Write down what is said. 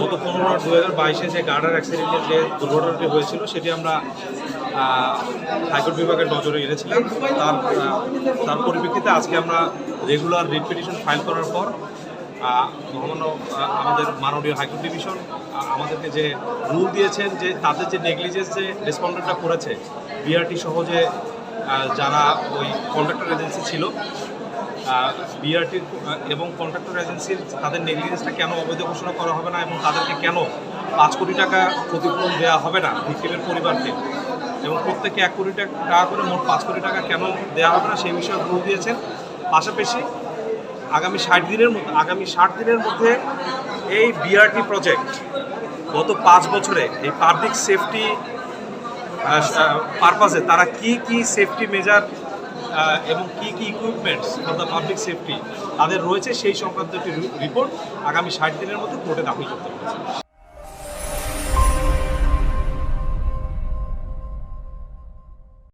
গত পনেরো দু হাজার বাইশে যে গার্ডার অ্যাক্সিডেন্টের যে দুর্ঘটনাটি হয়েছিল, সেটি আমরা হাইকোর্ট বিভাগের নজরে এনেছিলাম। তার তার পরিপ্রেক্ষিতে আজকে আমরা রেগুলার রিট পিটিশন ফাইল করার পর মহামান্য আমাদের মাননীয় হাইকোর্ট ডিভিশন আমাদেরকে যে রুল দিয়েছেন যে তাদের যে নেগলিজেন্স যে রেসপন্ডেন্টটা করেছে বিআরটি সহ যে যারা ওই কন্ট্রাক্টর এজেন্সি ছিল বিআরটির এবং কন্ট্রাক্টর এজেন্সির তাদের নেগলিজেন্সটা কেন অবৈধ ঘোষণা করা হবে না এবং তাদেরকে কেন পাঁচ কোটি টাকা ক্ষতিপূরণ দেওয়া হবে না ভিক্টিমের পরিবারকে? এবং প্রত্যেকে এক কোটি টাকা করে মোট পাঁচ কোটি টাকা কেন দেওয়া হবে না সেই বিষয়ে রুল দিয়েছেন। পাশাপাশি আগামী ষাট দিনের মধ্যে আগামী ষাট দিনের মধ্যে এই বিআরটি প্রজেক্ট গত পাঁচ বছরে এই পাবলিক সেফটি পারপাসে তারা কি কি সেফটি মেজার এবং কি কি equipments for the public safety তাদের রয়েছে সেই সংক্রান্ত একটি রিপোর্ট আগামী ষাট দিনের মধ্যে কোর্টে দাখিল করতে হবে।